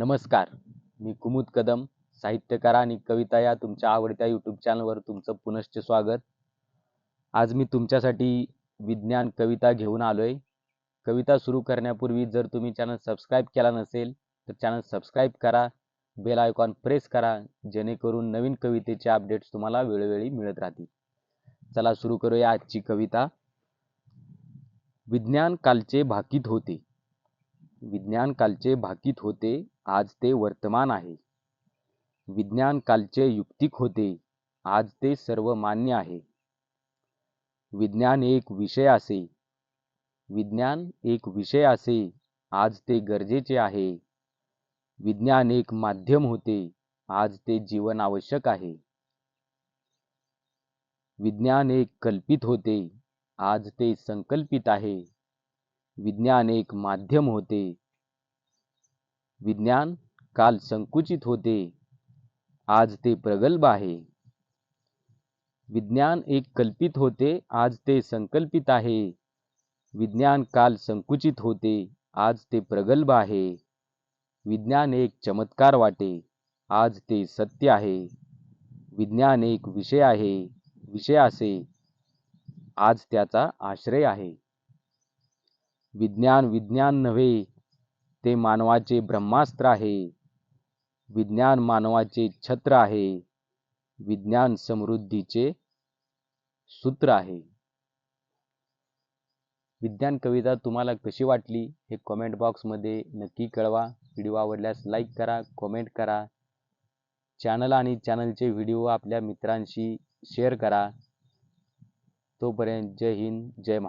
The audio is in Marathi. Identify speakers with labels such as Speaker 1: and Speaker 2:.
Speaker 1: नमस्कार. मी कुमुद कदम साहित्यकार आणि कविता या तुमच्या आवडत्या यूट्यूब चॅनलवर तुमचं पुनश्च स्वागत. आज मी तुमच्यासाठी विज्ञान कविता घेऊन आलो आहे कविता सुरू करण्यापूर्वी जर तुम्ही चॅनल सबस्क्राईब केला नसेल तर चॅनल सबस्क्राईब करा बेल आयकॉन प्रेस करा जेणेकरून नवीन कवितेचे अपडेट्स तुम्हाला वेळोवेळी मिळत राहतील. चला सुरू करूया आजची कविता. विज्ञान कालचे भाकीत होते. विज्ञान कालचे भाकीत होते आज ते वर्तमान आहे. विज्ञान कालचे युक्तिक होते आज ते सर्व मान्य आहे. विज्ञान एक विषय असे. विज्ञान एक विषय असे आज ते गरजेचे आहे. विज्ञान एक माध्यम होते आज ते जीवन आवश्यक आहे. विज्ञान एक कल्पित होते आज ते संकल्पित आहे. विज्ञान एक माध्यम होते. विज्ञान काल संकुचित होते. आज ते प्रगल्भ आहे. विज्ञान एक कल्पित होते आज ते संकल्पित आहे. विज्ञान काल संकुचित होते आज ते प्रगल्भ आहे. विज्ञान एक चमत्कार वाटे आज ते सत्य आहे. विज्ञान एक विषय आहे विषय असे. आज त्याचा आश्रय आहे. विज्ञान विज्ञान नव्हे ते मानवाचे ब्रह्मास्त्र आहे. विज्ञान मानवाचे छत्र आहे. विज्ञान समृद्धीचे सूत्र आहे. विज्ञान कविता तुम्हाला कशी वाटली हे कमेंट बॉक्समध्ये नक्की कळवा. व्हिडिओ आवडल्यास लाईक करा कमेंट करा. चॅनल आणि चॅनलचे व्हिडिओ आपल्या मित्रांशी शेअर करा. तोपर्यंत जय हिंद जय महाराष्ट्र.